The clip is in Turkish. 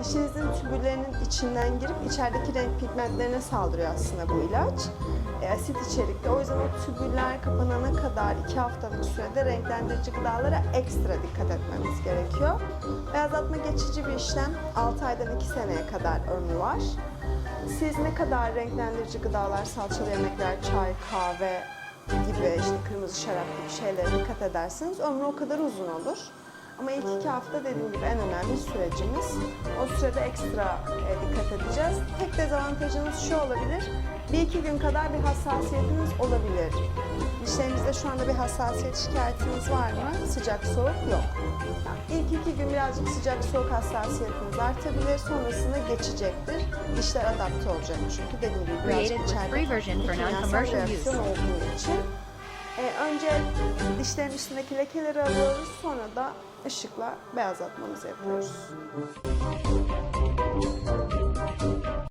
Dişinizin tübüllerinin içinden girip içerideki renk pigmentlerine saldırıyor aslında bu ilaç. E, asit içerikli. O yüzden o tübüller kapanana kadar 2 haftalık sürede renklendirici gıdalara ekstra dikkat etmemiz gerekiyor. Beyazlatma geçici bir işlem. 6 aydan 2 seneye kadar ömrü var. Siz ne kadar renklendirici gıdalar, salçalı yemekler, çay, kahve gibi işte kırmızı şarap gibi şeylere dikkat ederseniz ömrü o kadar uzun olur. Ama ilk iki hafta dediğim gibi en önemli sürecimiz. O sürede ekstra e, dikkat edeceğiz. Tek dezavantajınız şu olabilir. Bir iki gün kadar bir hassasiyetiniz olabilir. Dişlerinizde şu anda bir hassasiyet şikayetiniz var mı? Sıcak soğuk yok. İlk iki gün birazcık sıcak soğuk hassasiyetiniz artabilir. Sonrasında geçecektir. Dişler adapte olacak çünkü dediğim gibi birazcık içeride kimyasal reaksiyon olduğu için. Ee, önce dişlerin üstündeki lekeleri alıyoruz. Sonra da ışıkla beyazlatmamızı yapıyoruz.